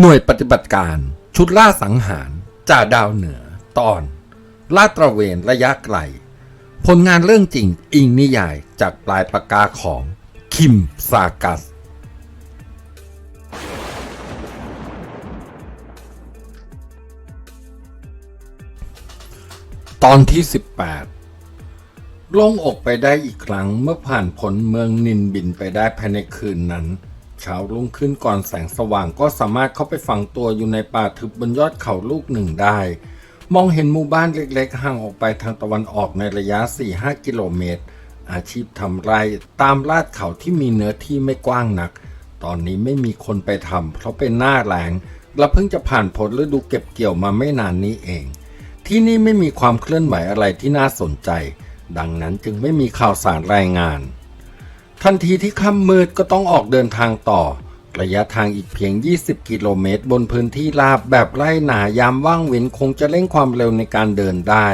หน่วยปฏิบัติการชุดล่าสังหารจ่าดาวเหนือ ตอน ลาดตระเวนระยะไกล ผลงานเรื่องจริงอิงนิยายจากปลายปากกาของ คิมซากัส ตอนที่ 18 โล่งอกไปได้อีกครั้งเมื่อผ่านพ้นเมืองนินบินไปได้ภายในคืนนั้น เช้ารุ่งขึ้นก่อนแสงสว่างก็สามารถเข้าไปฝังตัวอยู่ในป่าทึบบนยอดเขาลูกหนึ่งได้ มองเห็นหมู่บ้านเล็กๆ ห่างออกไปทางตะวันออกในระยะ 4-5 กิโลเมตร อาชีพทำไร่ตามลาดเขาที่มีเนื้อที่ไม่กว้างนัก ตอนนี้ไม่มีคนไปทำเพราะเป็นหน้าแล้งและเพิ่งจะผ่านพ้นฤดูเก็บเกี่ยวมาไม่นานนี้เอง ที่นี่ไม่มีความเคลื่อนไหวอะไรที่น่าสนใจ ดังนั้นจึงไม่มีข่าวสารรายงาน ทันทีที่ค่ำมืดก็ต้องออกเดินทางต่อ ระยะทางอีกเพียง 20 กิโลเมตร บนพื้นที่ราบแบบไร่หนายามว่างเว้นคงจะเร่งความเร็วในการเดินได้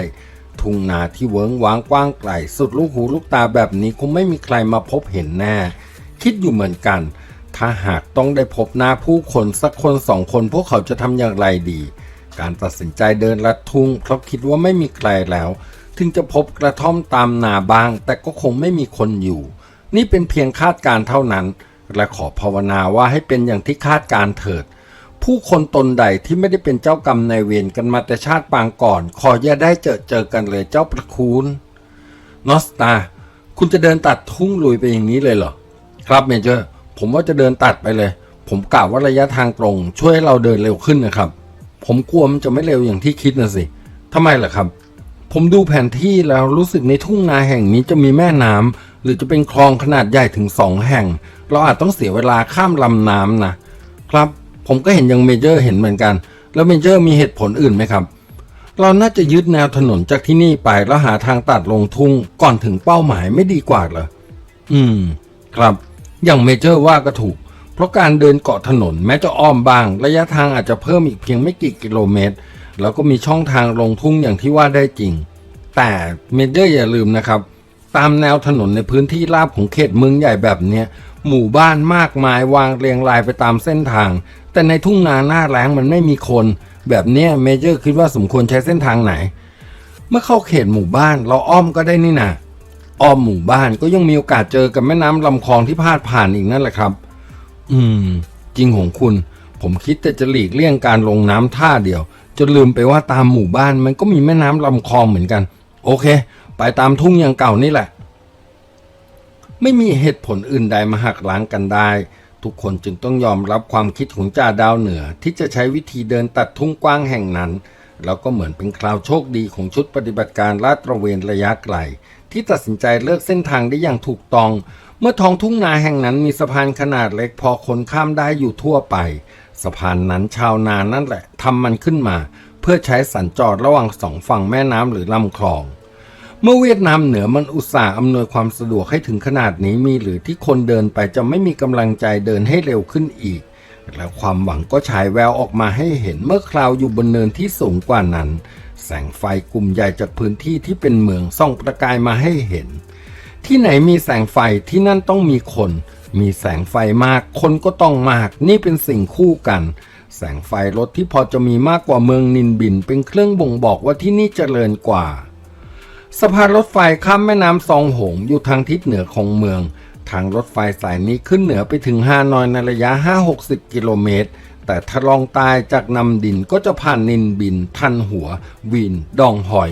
ทุ่งนาที่เวิ้งว้างกว้างไกลสุดลูกหูลูกตาแบบนี้คงไม่มีใครมาพบเห็นแน่ คิดอยู่เหมือนกัน ถ้าหากต้องได้พบหน้าผู้คนสักคนสองคนพวกเขาจะทำอย่างไรดี การตัดสินใจเดินลัดทุ่งเพราะคิดว่าไม่มีใครแล้ว ถึงจะพบกระท่อมตามนาบ้าง แต่ก็คงไม่มีคนอยู่ นี่เป็นเพียงคาดการณ์เท่านั้น และขอภาวนาว่าให้เป็นอย่างที่คาดการณ์เถิด ผู้คนตนใดที่ไม่ได้เป็นเจ้ากรรมนายเวรกันมาแต่ชาติปางก่อน ขออย่าได้เจอเจอกันเลยเจ้าประคุณนอสตา คุณจะเดินตัดทุ่งลุยไปอย่างนี้เลยเหรอ ครับเมเจอร์ ผมว่าจะเดินตัดไปเลย ผมกล่าวว่าระยะทางตรง ช่วยให้เราเดินเร็วขึ้นนะครับ ผมกลัวมันจะไม่เร็วอย่างที่คิดนะสิทำไมล่ะครับ ผมดูแผนที่แล้วรู้สึกในทุ่งนาแห่งนี้จะมีแม่น้ำ หรือจะเป็นคลองขนาดใหญ่ถึงสองแห่ง เราอาจต้องเสียเวลาข้ามลำน้ำนะครับ ผมก็เห็นยังเมเจอร์เห็นเหมือนกัน แล้วเมเจอร์มีเหตุผลอื่นไหมครับ เราน่าจะยึดแนวถนนจากที่นี่ไปแล้วหาทางตัดลงทุ่งก่อนถึงเป้าหมายไม่ดีกว่าเหรออืม ครับ อย่างเมเจอร์ว่าก็ถูก เพราะการเดินเกาะถนนแม้จะอ้อมบาง ระยะทางอาจจะเพิ่มอีกเพียงไม่กี่กิโลเมตร แล้วก็มีช่องทางลงทุ่งอย่างที่ว่าได้จริง แต่เมเจอร์อย่าลืมนะครับ ตามแนวถนนในพื้นที่ราบของเขตเมืองใหญ่แบบเนี้ยหมู่บ้านมากมายวางเรียงรายไปตามเส้นทาง แต่ในทุ่งนาหน้าแล้งมันไม่มีคน แบบเนี้ยเมเจอร์คิดว่าสมควรใช้เส้นทางไหน เมื่อเข้าเขตหมู่บ้านเราอ้อมก็ได้นี่นะอ้อมหมู่บ้านก็ยังมีโอกาสเจอกับแม่น้ำลำคลองที่พาดผ่านอีกนั่นแหละครับ อืม จริงของคุณ ผมคิดแต่จะหลีกเลี่ยงการลงน้ำท่าเดียวจนลืมไปว่าตามหมู่บ้านมันก็มีแม่น้ำลำคลองเหมือนกัน โอเค ไปตามทุ่งอย่างเก่านี่แหละ ไม่มีเหตุผลอื่นใดมาหักล้างกันได้ ทุกคนจึงต้องยอมรับความคิดของจ่าดาวเหนือ ที่จะใช้วิธีเดินตัดทุ่งกว้างแห่งนั้น แล้วก็เหมือนเป็นคราวโชคดีของชุดปฏิบัติการลาดตระเวนระยะไกล ที่ตัดสินใจเลือกเส้นทางได้อย่างถูกต้อง เมื่อท้องทุ่งนาแห่งนั้นมีสะพานขนาดเล็กพอคนข้ามได้อยู่ทั่วไปสะพานนั้นชาวนานั่นแหละทำมันขึ้นมา เพื่อใช้สัญจรระหว่างสองฝั่งแม่น้ำหรือลำคลอง เมื่อเวียดนามเหนือมันอุตส่าห์อำนวยความสะดวกให้ถึงขนาดนี้มีหรือที่คนเดินไปจะไม่มีกำลังใจเดินให้เร็วขึ้นอีก แล้วความหวังก็ฉายแววออกมาให้เห็นเมื่อคราวอยู่บนเนินที่สูงกว่านั้น แสงไฟกลุ่มใหญ่จากพื้นที่ที่เป็นเมืองส่องประกายมาให้เห็น ที่ไหนมีแสงไฟที่นั่นต้องมีคน มีแสงไฟมากคนก็ต้องมาก นี่เป็นสิ่งคู่กันแสงไฟรถที่พอจะมีมากกว่าเมืองนินบิน เป็นเครื่องบ่งบอกว่าที่นี่เจริญกว่า สะพานรถไฟข้ามแม่น้ำซองโหงอยู่ทางทิศเหนือของเมือง ทางรถไฟสายนี้ขึ้นเหนือไปถึงฮานอยในระยะ 5-60 กิโลเมตร แต่ถ้าลองตายจากนำดินก็จะผ่านนินบิน ทันหัววีนดองหอย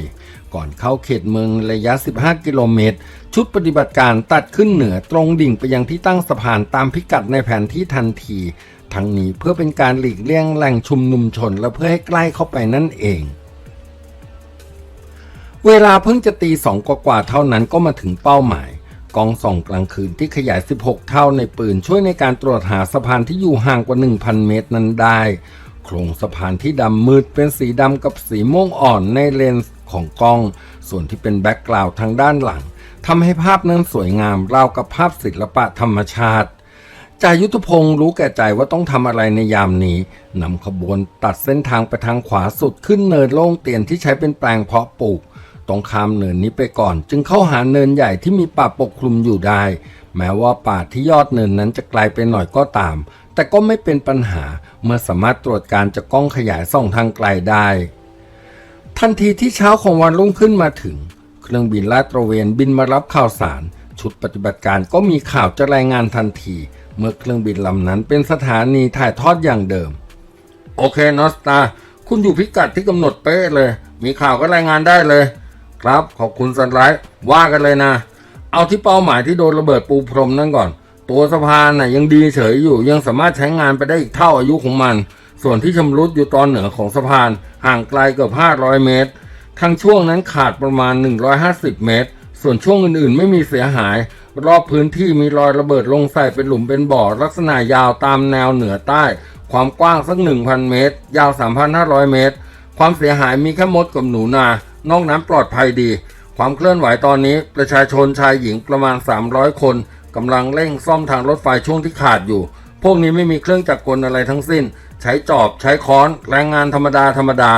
ก่อนเข้าเขตเมืองระยะ 15 กิโลเมตร ชุดปฏิบัติการตัดขึ้นเหนือตรงดิ่งไปยังที่ตั้งสะพานตามพิกัดในแผนที่ทันที ทั้งนี้เพื่อเป็นการหลีกเลี่ยงแหล่งชุมนุมชนและเพื่อให้ใกล้เข้าไปนั่นเอง เวลาเพิ่งจะตีสองกว่าเท่านั้นก็มาถึงเป้าหมาย กองส่องกลางคืนที่ขยาย 16 เท่าในปืนช่วยในการตรวจหาสะพานที่อยู่ห่างกว่า 1,000 เมตรนั้นได้ โครงสะพานที่ดำมืดเป็นสีดำกับสีม่วงอ่อนในเลนส์ของกล้อง ส่วนที่เป็นแบ็กกราวด์ทางด้านหลังทำให้ภาพนั้นสวยงามราวกับภาพศิลปะธรรมชาติจ่ายุทธพงศ์รู้แก่ใจว่าต้องทำอะไรในยามนี้นำขบวนตัดเส้นทางไปทางขวาสุดขึ้นเนินโล่งเตียนที่ใช้เป็นแปลงเพาะปลูก ตรงข้ามเนินนี้ไปก่อน จึงเข้าหาเนินใหญ่ที่มีป่าปกคลุมอยู่ได้ แม้ว่าป่าที่ยอดเนินนั้นจะไกลไปหน่อยก็ตาม แต่ก็ไม่เป็นปัญหาเมื่อสามารถตรวจการจากกล้องขยายส่องทางไกลได้ ทันทีที่เช้าของวันรุ่งขึ้นมาถึง เครื่องบินลาดตระเวนบินมารับข่าวสาร ชุดปฏิบัติการก็มีข่าวจะรายงานทันที เมื่อเครื่องบินลำนั้นเป็นสถานีถ่ายทอดอย่างเดิม โอเคนอสตาคุณอยู่พิกัดที่กำหนดเป๊ะเลย มีข่าวก็รายงานได้เลย ครับขอบคุณสันไลท์ว่ากันเลยนะ เอาที่เป้าหมายที่โดนระเบิดปูพรมนั่นก่อน ตัวสะพานน่ะยังดีเฉยอยู่ยังสามารถใช้งานไปได้อีกเท่าอายุของมัน ส่วนที่ชำรุดอยู่ตอนเหนือของสะพาน ห่างไกลเกือบ 500 เมตรทางช่วงนั้นขาดประมาณ 150 เมตร ส่วนช่วงอื่นๆ ไม่มีเสียหาย รอบพื้นที่มีรอยระเบิดลงใส่เป็นหลุมเป็นบ่อ ลักษณะยาวตามแนวเหนือใต้ ความกว้างสัก 1,000 เมตร ยาว 3,500 เมตร ความเสียหายมีแค่มดกับหนูนา นอกนั้นปลอดภัยดี ความเคลื่อนไหวตอนนี้ ประชาชนชายหญิงประมาณ 300 คนกำลังเร่งซ่อมทางรถไฟช่วงที่ขาดอยู่ พวกนี้ไม่มีเครื่องจักรกลอะไรทั้งสิ้น ใช้จอบใช้ค้อน แรงงานธรรมดาธรรมดา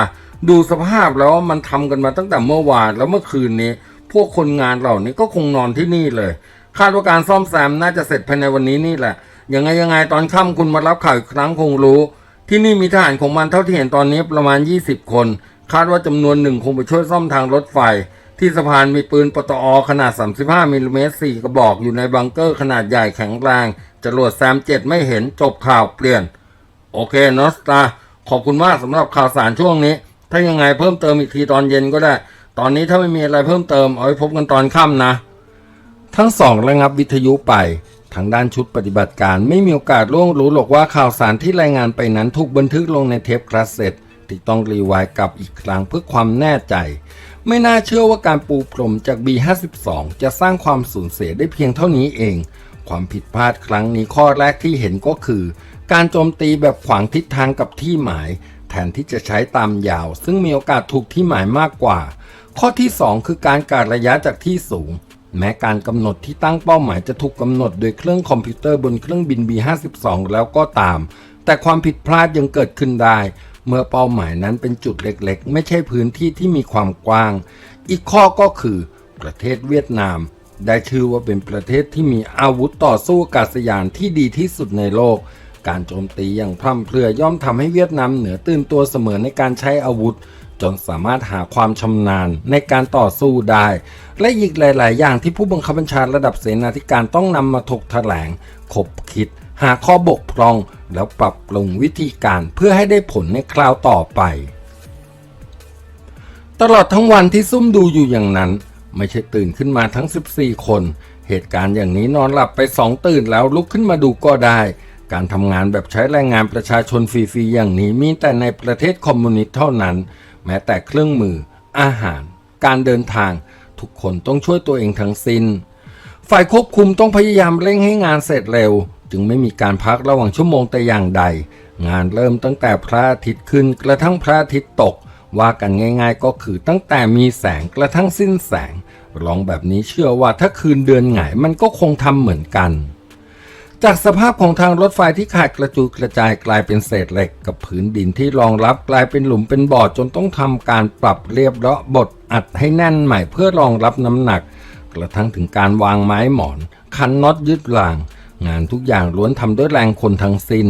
ดูสภาพแล้วมันทำกันมาตั้งแต่เมื่อวานแล้วเมื่อคืนนี้ พวกคนงานเหล่านี้ก็คงนอนที่นี่เลย คาดว่าการซ่อมแซมน่าจะเสร็จภายในวันนี้นี่แหละ ยังไงยังไงตอนค่ำคุณมารับข่าวอีกครั้งคงรู้ ที่นี่มีทหารของมันเท่าที่เห็นตอนนี้ประมาณ 20 คน คาดว่าจำนวนหนึ่งคงไปช่วยซ่อมทางรถไฟ ที่สะพานมีปืนปตอขนาด 35มิลลิเมตร4กระบอกอยู่ในบังเกอร์ขนาดใหญ่แข็งแรงจรวดแซมเจ็ดไม่เห็นจบข่าวเปลี่ยน โอเคนอสตา ขอบคุณมากสำหรับข่าวสารช่วงนี้ ถ้ายังไงเพิ่มเติมอีกทีตอนเย็นก็ได้ ตอนนี้ถ้าไม่มีอะไรเพิ่มเติมเอาไว้พบกันตอนค่ำนะ ทั้งสองระงับวิทยุไปทางด้านชุดปฏิบัติการไม่มีโอกาสล่วงรู้หรอกว่าข่าวสารที่รายงานไปนั้นถูกบันทึกลงในเทปคลาสเซ็ต ที่ต้องรีไวด์กลับอีกครั้งเพื่อความแน่ใจ ไม่น่าเชื่อว่าการปูพรมจาก B52 จะสร้างความสูญเสียได้เพียงเท่านี้เอง ความผิดพลาดครั้งนี้ข้อแรกที่เห็นก็คือ การโจมตีแบบขวางทิศทางกับที่หมาย แทนที่จะใช้ตามยาว ซึ่งมีโอกาสถูกที่หมายมากกว่า ข้อที่ 2 คือการการระยะจากที่สูงแม้การกำหนดที่ตั้งเป้าหมายจะถูกกำหนดโดยเครื่องคอมพิวเตอร์บนเครื่องบิน B52 แล้วก็ตาม แต่ความผิดพลาดยังเกิดขึ้นได้ เมื่อเป้าหมายนั้นเป็นจุดเล็กๆ ไม่ใช่พื้นที่ที่มีความกว้าง อีกข้อก็คือ ประเทศเวียดนาม ได้ชื่อว่าเป็นประเทศที่มีอาวุธต่อสู้อากาศยานที่ดีที่สุดในโลก การโจมตีอย่างพร่ำเพรื่อย่อมทำให้เวียดนามเหนือตื่นตัวเสมอในการใช้อาวุธ จนสามารถหาความชำนาญในการต่อสู้ได้ และอีกหลาย ๆ อย่างที่ผู้บังคับบัญชาระดับเสนาธิการต้องนำมาถกแถลงขบคิด หาข้อบกพร่องแล้วปรับปรุงวิธีการเพื่อให้ได้ผลในคราวต่อไป ตลอดทั้งวันที่ซุ่มดูอยู่อย่างนั้น ไม่ใช่ตื่นขึ้นมาทั้ง 14 คน เหตุการณ์อย่างนี้นอนหลับไปสองตื่นแล้วลุกขึ้นมาดูก็ได้ การทำงานแบบใช้แรงงานประชาชนฟรีๆอย่างนี้มีแต่ในประเทศคอมมิวนิสต์เท่านั้น แม้แต่เครื่องมือ อาหาร การเดินทาง ทุกคนต้องช่วยตัวเองทั้งสิ้น ฝ่ายควบคุมต้องพยายามเร่งให้งานเสร็จเร็ว จึงไม่มีการพักระหว่างชั่วโมงแต่อย่างใด งานเริ่มตั้งแต่พระอาทิตย์ขึ้นกระทั่งพระอาทิตย์ตก ว่ากันง่ายๆก็คือตั้งแต่มีแสงกระทั่งสิ้นแสง ลองแบบนี้เชื่อว่าถ้าคืนเดือนหงายมันก็คงทำเหมือนกัน จากสภาพของทางรถไฟที่ขาดกระจุยกระจายกลายเป็นเศษเหล็กกับผืนดินที่รองรับกลายเป็นหลุมเป็นบ่อจนต้องทำการปรับเรียบเลาะบดอัดให้แน่นใหม่เพื่อรองรับน้ำหนัก กระทั่งถึงการวางไม้หมอน คันน็อตยึดราง งานทุกอย่างล้วนทำด้วยแรงคนทั้งสิ้น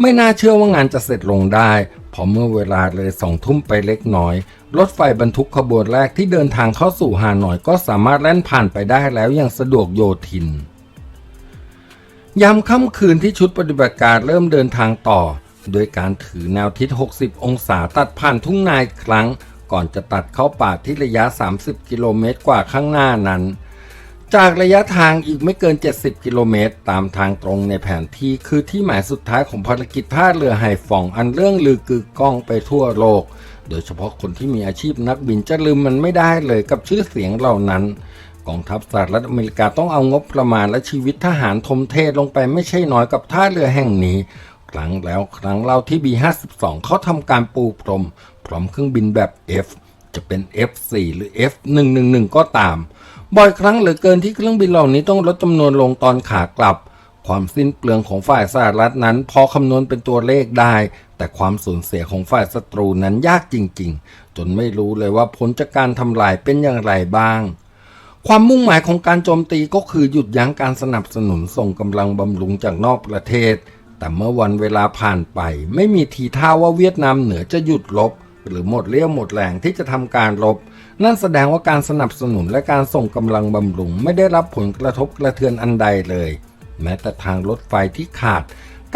ไม่น่าเชื่อว่างานจะเสร็จลงได้เพอเมื่อเวลาเลยสองทุ่มไปเล็กน้อย รถไฟบรรทุกขบวนแรกที่เดินทางเข้าสู่ฮานอยก็สามารถแล่นผ่านไปได้แล้วอย่างสะดวกโยทิน ยามค่ำคืนที่ชุดปฏิบัติการเริ่มเดินทางต่อ โดยการถือแนวทิศ 60 องศาตัดผ่านทุ่งนาอีกครั้ง ก่อนจะตัดเข้าป่าที่ระยะ 30 กิโลเมตรกว่าข้างหน้านั้น จากระยะทางอีกไม่เกิน 70 กิโลเมตร ตามทางตรงในแผนที่คือที่หมายสุดท้ายของภารกิจท่าเรือไฮฟองอันเรื่องลือกึกก้องไปทั่วโลก โดยเฉพาะคนที่มีอาชีพนักบินจะลืมมันไม่ได้เลยกับชื่อเสียงเหล่านั้นกองทัพสหรัฐอเมริกาต้องเอางบประมาณและชีวิตทหารทมเทลงไปไม่ใช่น้อยกับท่าเรือแห่งนี้ ครั้งแล้วครั้งเล่าที่ B52 เขาทำการปูพรม พร้อมเครื่องบินแบบ F จะเป็น F4 หรือ F111 ก็ตาม บ่อยครั้งเหลือเกินที่เครื่องบินเหล่านี้ต้องลดจำนวนลงตอนขากลับ ความสิ้นเปลืองของฝ่ายสหรัฐนั้น พอคำนวณเป็นตัวเลขได้ แต่ความสูญเสียของฝ่ายศัตรูนั้นยากจริง ๆ จนไม่รู้เลยว่าผลจากการทำลายเป็นอย่างไรบ้าง ความมุ่งหมายของการโจมตีก็คือหยุดยั้งการสนับสนุนส่งกำลังบำรุงจากนอกประเทศ แต่เมื่อวันเวลาผ่านไป ไม่มีทีท่าว่าเวียดนามเหนือจะหยุดรบหรือหมดเรี่ยวหมดแรงที่จะทำการรบ นั่นแสดงว่าการสนับสนุนและการส่งกำลังบำรุงไม่ได้รับผลกระทบกระเทือนอันใดเลย แม้แต่ทางรถไฟที่ขาด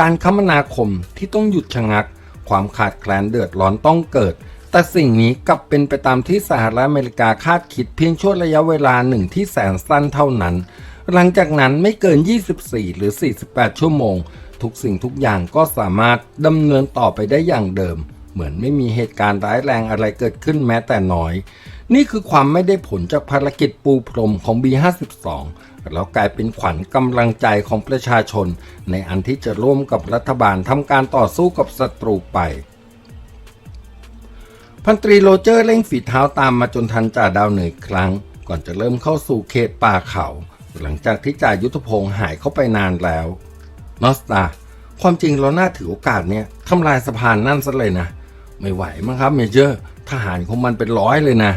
การคมนาคมที่ต้องหยุดชะงัก ความขาดแคลนเดือดร้อนต้องเกิด แต่สิ่งนี้กลับเป็นไปตามที่สหรัฐอเมริกาคาดคิดเพียงช่วงระยะเวลาหนึ่งที่แสนสั้นเท่านั้น หลังจากนั้นไม่เกิน 24 หรือ 48 ชั่วโมง ทุกสิ่งทุกอย่างก็สามารถดำเนินต่อไปได้อย่างเดิม เหมือนไม่มีเหตุการณ์ร้ายแรงอะไรเกิดขึ้นแม้แต่น้อย นี่คือความไม่ได้ผลจากภารกิจปูพรมของ B52 แล้วกลายเป็นขวัญกำลังใจของประชาชน ในอันที่จะร่วมกับรัฐบาลทำการต่อสู้กับศัตรูไป พันตรีโรเจอร์เร่งฝีเท้าตามมาจนทันจ่าดาวเหนืออีกครั้ง ก่อนจะเริ่มเข้าสู่เขตป่าเขา หลังจากที่จ่ายุทธพงศ์หายเข้าไปนานแล้ว นอสตา ความจริงเราน่าถือโอกาสเนี้ยทำลายสะพานนั่นซะเลยนะ ไม่ไหวมั้งครับเมเจอร์ ทหารของมันเป็นร้อยเลยนะ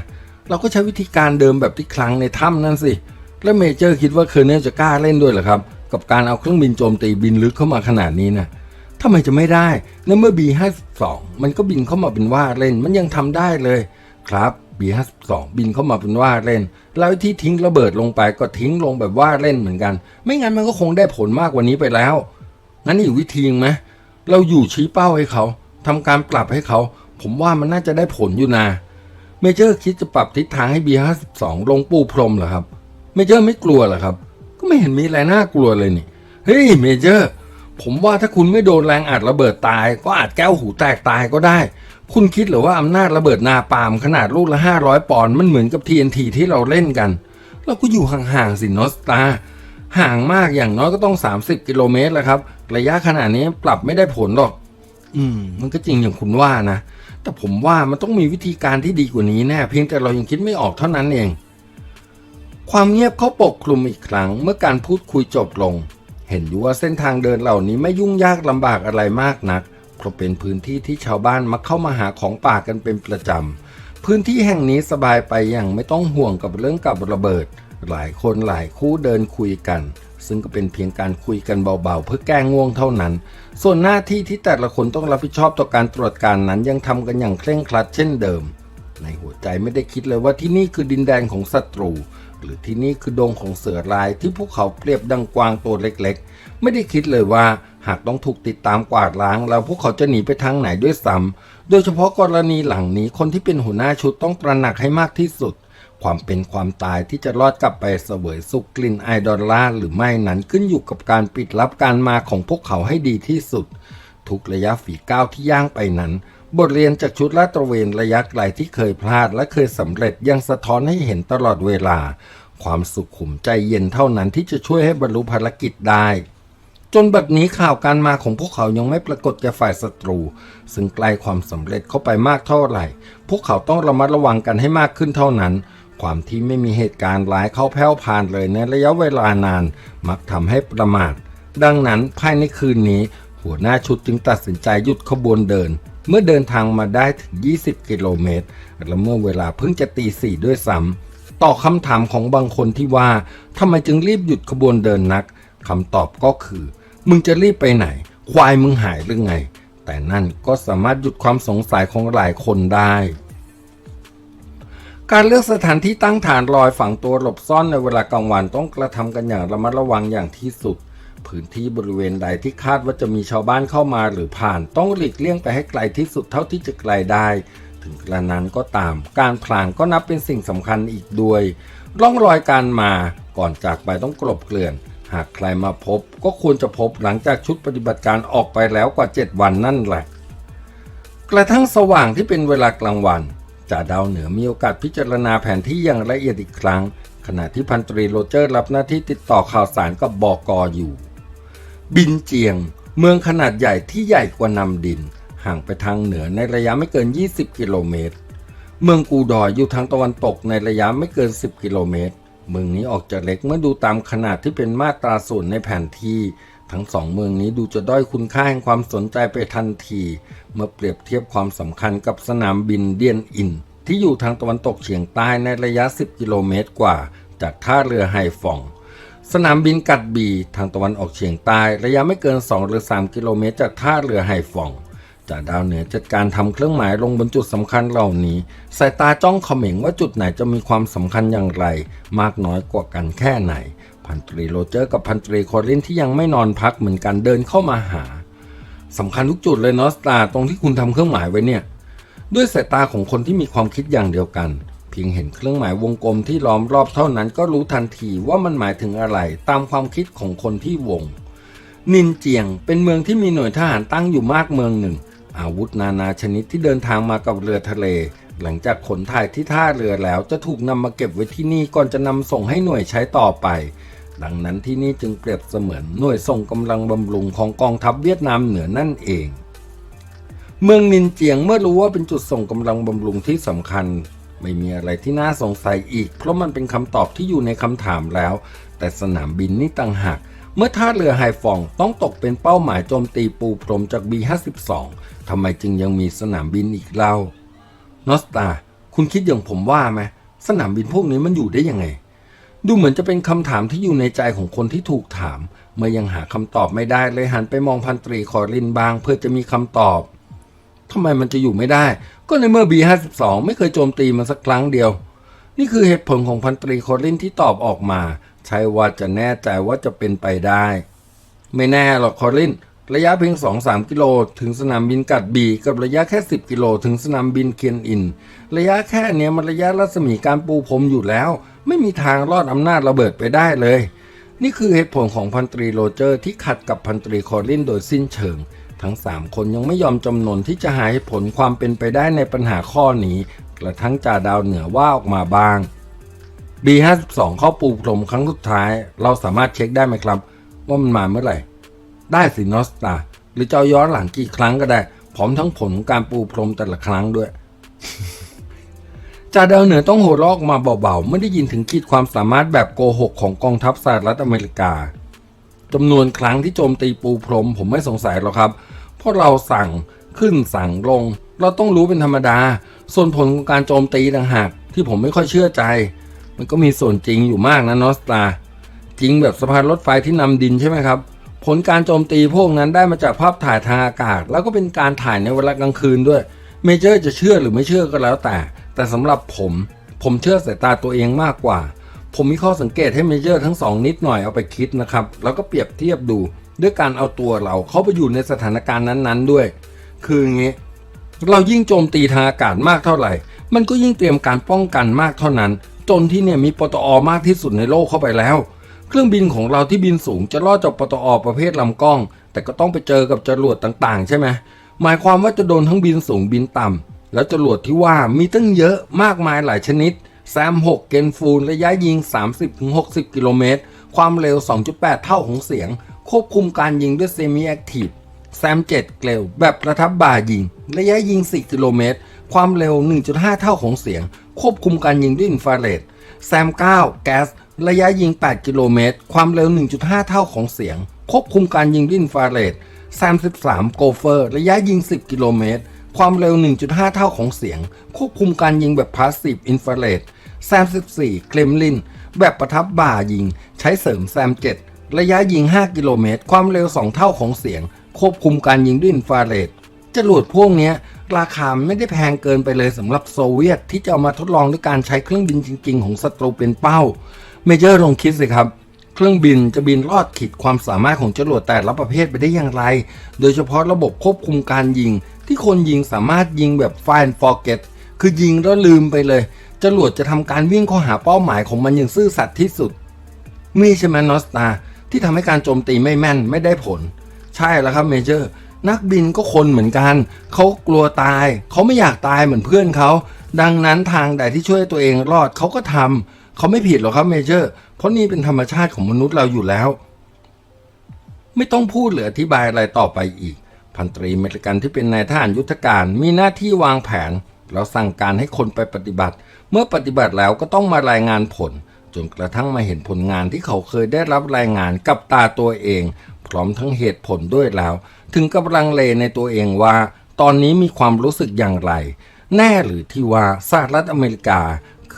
เราก็ใช้วิธีการเดิมแบบที่ครั้งในถ้ำนั่นสิ แล้วเมเจอร์คิดว่าเคอร์เนลจะกล้าเล่นด้วยเหรอครับ กับการเอาเครื่องบินโจมตีบินลึกเข้ามาขนาดนี้นะทำไมจะไม่ได้ในเมื่อ B52 มันก็บินเข้ามาเป็นว่าเล่น มันยังทำได้เลย ครับ B52 บินเข้ามาเป็นว่าเล่น แล้วที่ทิ้งระเบิดลงไปก็ทิ้งลงแบบว่าเล่นเหมือนกัน ไม่งั้นมันก็คงได้ผลมากกว่านี้ไปแล้วงั้นอีกวิธีไหมเราอยู่ชี้เป้าให้เขาทำการปรับให้เขา ผมว่ามันน่าจะได้ผลอยู่นะ เมเจอร์คิดจะปรับทิศทางให้ B52 ลงปูพรมเหรอครับ เมเจอร์ไม่กลัวเหรอครับ ก็ไม่เห็นมีอะไรน่ากลัวเลยนี่ เฮ้ยเมเจอร์ ผมว่าถ้าคุณไม่โดนแรงอัดระเบิดตาย ก็อาจแก้วหูแตกตายก็ได้ คุณคิดหรือว่าอำนาจระเบิดนาปาล์มขนาดลูกละ 500 ปอนด์มันเหมือนกับ TNT ที่เราเล่นกัน เราก็อยู่ห่างๆสินอสตา ห่างมากอย่างน้อยก็ต้อง 30 กิโลเมตรแหละครับ ระยะขนาดนี้ปรับไม่ได้ผลหรอก อืม มันก็จริงอย่างคุณว่านะ แต่ผมว่ามันต้องมีวิธีการที่ดีกว่านี้แน่เพียงแต่เรายังคิดไม่ออกเท่านั้นเอง ความเงียบเขาปกคลุมอีกครั้ง เมื่อการพูดคุยจบลง เห็นอยู่ว่าเส้นทางเดินเหล่านี้ไม่ยุ่งยากลำบากอะไรมากนักเพราะเป็นพื้นที่ที่ชาวบ้านมักเข้ามาหาของป่ากันเป็นประจำพื้นที่แห่งนี้สบายไปอย่างไม่ต้องห่วงกับเรื่องกับระเบิด หลายคนหลายคู่เดินคุยกัน ซึ่งก็เป็นเพียงการคุยกันเบาๆ เพื่อแก้ง่วงเท่านั้น ส่วนหน้าที่ที่แต่ละคนต้องรับผิดชอบต่อการตรวจการนั้นยังทำกันอย่างเคร่งครัดเช่นเดิม ในหัวใจไม่ได้คิดเลยว่าที่นี่คือดินแดนของศัตรู หรือที่นี่คือดงของเสือลายที่พวกเขาเปรียบดังกวางตัวเล็กๆ ไม่ได้คิดเลยว่าหากต้องถูกติดตามกวาดล้าง แล้วพวกเขาจะหนีไปทางไหนด้วยซ้ำโดยเฉพาะกรณีหลังนี้คนที่เป็นหัวหน้าชุดต้องตระหนักให้มากที่สุด ความเป็นความตายที่จะรอดกลับไปเสวยสุขกลิ่นไอดอลลาหรือไม่นั้นขึ้นอยู่กับการปิดลับการมาของพวกเขาให้ดีที่สุด ทุกระยะฝีก้าวที่ย่างไปนั้น บทเรียนจากชุดลาดตระเวนระยะไกลที่เคยพลาดและเคยสำเร็จยังสะท้อนให้เห็นตลอดเวลา ความสุขขุมใจเย็นเท่านั้นที่จะช่วยให้บรรลุภารกิจได้จนบัดนี้ข่าวการมาของพวกเขายังไม่ปรากฏแก่ฝ่ายศัตรู ซึ่งใกล้ความสำเร็จเข้าไปมากเท่าไหร่ พวกเขาต้องระมัดระวังกันให้มากขึ้นเท่านั้น ความที่ไม่มีเหตุการณ์ร้ายเข้าแผ่วผ่านเลยในระยะเวลานาน มักทำให้ประมาท ดังนั้นภายในคืนนี้ หัวหน้าชุดจึงตัดสินใจหยุดขบวนเดิน เมื่อเดินทางมาได้ถึง 20 กิโลเมตร และเมื่อเวลาเพิ่งจะตีสี่ด้วยซ้ำต่อคำถามของบางคนที่ว่าทำไมจึงรีบหยุดขบวนเดินนักคำตอบก็คือ มึงจะรีบไปไหน ควายมึงหายหรือไง แต่นั่นก็สามารถหยุดความสงสัยของหลายคนได้ การเลือกสถานที่ตั้งฐานลอยฝังตัวหลบซ่อนในเวลากลางวันต้องกระทำกันอย่างระมัดระวังอย่างที่สุด พื้นที่บริเวณใดที่คาดว่าจะมีชาวบ้านเข้ามาหรือผ่านต้องหลีกเลี่ยงไปให้ไกลที่สุดเท่าที่จะไกลได้ ถึงกระนั้นก็ตาม การพลางก็นับเป็นสิ่งสำคัญอีกด้วย ร่องรอยการมาก่อนจากไปต้องกลบเกลื่อน หากใครมาพบ ก็ควรจะพบหลังจากชุดปฏิบัติการออกไปแล้วกว่า 7 วันนั่นแหละ กระทั่งสว่างที่เป็นเวลากลางวัน จ่าดาวเหนือมีโอกาสพิจารณาแผนที่อย่างละเอียดอีกครั้ง ขณะที่พันตรีโรเจอร์รับหน้าที่ติดต่อข่าวสารกับบอกออยู่ บินเจียง เมืองขนาดใหญ่ที่ใหญ่กว่านำดิน ห่างไปทางเหนือในระยะไม่เกิน 20 กิโลเมตร เมืองกูดอยอยู่ทางตะวันตกในระยะไม่เกิน 10 กิโลเมตร เมืองนี้ออกจะเล็กเมื่อดูตามขนาดที่เป็นมาตราส่วนในแผนที่ ทั้งสองเมืองนี้ดูจะด้อยคุณค่าแห่งความสนใจไปทันที เมื่อเปรียบเทียบความสำคัญกับสนามบินเดียนอิน ที่อยู่ทางตะวันตกเฉียงใต้ในระยะ 10 กิโลเมตรกว่า จากท่าเรือไฮฟอง สนามบินกัดบีทางตะวันออกเฉียงใต้ระยะไม่เกิน 2 หรือ 3 กิโลเมตร จากท่าเรือไฮฟองจ่าดาวเหนือจัดการทำเครื่องหมายลงบนจุดสำคัญเหล่านี้ สายตาจ้องเขม็งว่าจุดไหนจะมีความสำคัญอย่างไร มากน้อยกว่ากันแค่ไหน พันตรีโรเจอร์กับพันตรีคอรินที่ยังไม่นอนพักเหมือนกันเดินเข้ามาหาสำคัญทุกจุดเลยเนอสตาตรงที่คุณทำเครื่องหมายไว้เนี่ย ด้วยสายตาของคนที่มีความคิดอย่างเดียวกัน เพียงเห็นเครื่องหมายวงกลมที่ล้อมรอบเท่านั้นก็รู้ทันทีว่ามันหมายถึงอะไรตามความคิดของคนที่วง นินเจียงเป็นเมืองที่มีหน่วยทหารตั้งอยู่มากเมืองหนึ่ง อาวุธนานาชนิดที่เดินทางมากับเรือทะเล หลังจากขนถ่ายที่ท่าเรือแล้วจะถูกนำมาเก็บไว้ที่นี่ก่อนจะนำส่งให้หน่วยใช้ต่อไป ดังนั้นที่นี่จึงเปรียบเสมือนหน่วยส่งกำลังบำรุงของกองทัพเวียดนามเหนือนั่นเอง เมืองนินเจียงเมื่อรู้ว่าเป็นจุดส่งกำลังบำรุงที่สำคัญ ไม่มีอะไรที่น่าสงสัยอีก เพราะมันเป็นคำตอบที่อยู่ในคำถามแล้ว แต่สนามบินนี่ต่างหากเมื่อท่าเรือไฮฟองต้องตกเป็นเป้าหมายโจมตีปูพรมจาก B52 ทำไมจึงยังมีสนามบินอีกเล่านอสตา คุณคิดอย่างผมว่าไหมสนามบินพวกนี้มันอยู่ได้ยังไง ดูเหมือนจะเป็นคำถามที่อยู่ในใจของคนที่ถูกถาม เมื่อยังหาคำตอบไม่ได้เลยหันไปมองพันตรีคอรินบางเพื่อจะมีคำตอบทำไมมันจะอยู่ไม่ได้ ก็ในเมื่อ B52 ไม่เคยโจมตีมันสักครั้งเดียว นี่คือเหตุผลของพันตรีโคลินที่ตอบออกมา ใช่ว่าจะแน่ใจว่าจะเป็นไปได้ ไม่แน่หรอกโคลิน ระยะเพียง 2-3 กิโล ถึงสนามบินกัดบี กับระยะแค่ 10 กิโล ถึงสนามบินเคียนอิน ระยะแค่เนี้ยมันระยะรัศมีการปูพรมอยู่แล้ว ไม่มีทางรอดอำนาจระเบิดไปได้เลย นี่คือเหตุผลของพันตรีโรเจอร์ที่ขัดกับพันตรีคอลินโดยสิ้นเชิง ทั้ง 3 คนยังไม่ยอมจำนนที่จะหาเหตุผลความเป็นไปได้ในปัญหาข้อนี้ กระทั่งจ่าดาวเหนือว่าออกมาบ้าง B52 เข้าปูพรมครั้งสุดท้าย เราสามารถเช็คได้ไหมครับ ว่ามันมาเมื่อไหร่ ได้สินอสตาหรือจะเอาย้อนหลังกี่ครั้งก็ได้พร้อมทั้งผลของการปูพรมแต่ละครั้งด้วยจ่าดาวเหนือต้องโหรอกมาเบาๆไม่ได้ยินถึงขีดความสามารถแบบโกหกของกองทัพสหรัฐอเมริกาจำนวนครั้งที่โจมตีปูพรม ผมไม่สงสัยหรอกครับ เพราะเราสั่งขึ้นสั่งลง เราต้องรู้เป็นธรรมดา ส่วนผลของการโจมตีต่างหากที่ผมไม่ค่อยเชื่อใจ มันก็มีส่วนจริงอยู่มากนะนอสตาจริงแบบสะพานรถไฟที่นำดินใช่ไหมครับ ผลการโจมตีพวกนั้นได้มาจากภาพถ่ายทางอากาศ แล้วก็เป็นการถ่ายในเวลากลางคืนด้วย เมเจอร์จะเชื่อหรือไม่เชื่อก็แล้วแต่ แต่สำหรับผม ผมเชื่อสายตาตัวเองมากกว่า ผมมีข้อสังเกตให้เมเจอร์ทั้งสองนิดหน่อยเอาไปคิดนะครับ แล้วก็เปรียบเทียบดู ด้วยการเอาตัวเราเข้าไปอยู่ในสถานการณ์นั้นๆด้วย คืออย่างงี้ เรายิ่งโจมตีทางอากาศมากเท่าไหร่ มันก็ยิ่งเตรียมการป้องกันมากเท่านั้น จนที่เนี่ยมีปตอมากที่สุดในโลกเข้าไปแล้ว เครื่องบินของเราที่บินสูงจะรอดจากปตอประเภทลำกล้อง แต่ก็ต้องไปเจอกับจรวดต่างๆ ใช่ไหมหมายความว่าจะโดนทั้งบินสูงบินต่ำแล้วจรวดที่ว่ามีตั้งเยอะมากมายหลายชนิดแซม 6 เกนฟูลระยะยิง 30-60 กิโลเมตร ความเร็ว 2.8 เท่าของเสียง ควบคุมการยิงด้วยเซมิแอคทีฟแซม 7 เกลวแบบประทับบ่ายิง ระยะยิง 4 กิโลเมตร ความเร็ว 1.5 เท่าของเสียง ควบคุมการยิงด้วยอินฟราเรดแซม 9 แก๊ส ระยะยิง 8 กิโลเมตร ความเร็ว 1.5 เท่าของเสียง ควบคุมการยิงด้วยอินฟราเรดแซม13โกเฟอร์ ระยะยิง 10 กิโลเมตร ความเร็ว 1.5 เท่าของเสียง ควบคุมการยิงแบบพาสซีฟอินฟราเรดแซม14เกรมลิน แบบประทับบ่ายิง ใช้เสริมแซม7ระยะยิง 5 กิโลเมตร ความเร็ว 2 เท่าของเสียง ควบคุมการยิงด้วยอินฟราเรดจรวดพวกนี้ราคาไม่ได้แพงเกินไปเลยสำหรับโซเวียตที่จะเอามาทดลองด้วยการใช้เครื่องบินจริง ๆ ของศัตรูเป็นเป้า เมเจอร์ลองคิดสิครับ เครื่องบินจะบินลอดขีดความสามารถของจรวดแต่ละประเภทไปได้อย่างไร โดยเฉพาะระบบควบคุมการยิง ที่คนยิงสามารถยิงแบบ Find Forget คือยิงแล้วลืมไปเลยจรวดจะทำการวิ่งเข้าหาเป้าหมายของมันอย่างซื่อสัตย์ที่สุด มีใช่ไหมนอสตาที่ทำให้การโจมตีไม่แม่นไม่ได้ผล ใช่แล้วครับเมเจอร์ นักบินก็คนเหมือนกัน เขากลัวตาย เขาไม่อยากตายเหมือนเพื่อนเขา ดังนั้นทางใดที่ช่วยตัวเองรอดเขาก็ทำ เขาไม่ผิดหรอกครับเมเจอร์ เพราะนี่เป็นธรรมชาติของมนุษย์เราอยู่แล้ว ไม่ต้องพูดหรืออธิบายอะไรต่อไปอีก พันตรีเมริกันที่เป็นนายทหารยุทธการมีหน้าที่วางแผน แล้วสั่งการให้คนไปปฏิบัติ เมื่อปฏิบัติแล้วก็ต้องมารายงานผล จนกระทั่งมาเห็นผลงานที่เขาเคยได้รับรายงานกับตาตัวเอง พร้อมทั้งเหตุผลด้วยแล้ว ถึงกำลังเลในตัวเองว่า ตอนนี้มีความรู้สึกอย่างไรแน่หรือที่ว่าสหรัฐอเมริกา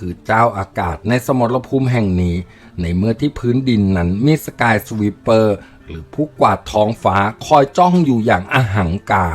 คือเจ้าอากาศในสมรภูมิแห่งนี้ ในเมื่อที่พื้นดินนั้นมีสกายสวีปเปอร์ หรือผู้กวาดท้องฟ้าคอยจ้องอยู่อย่างอาหังกา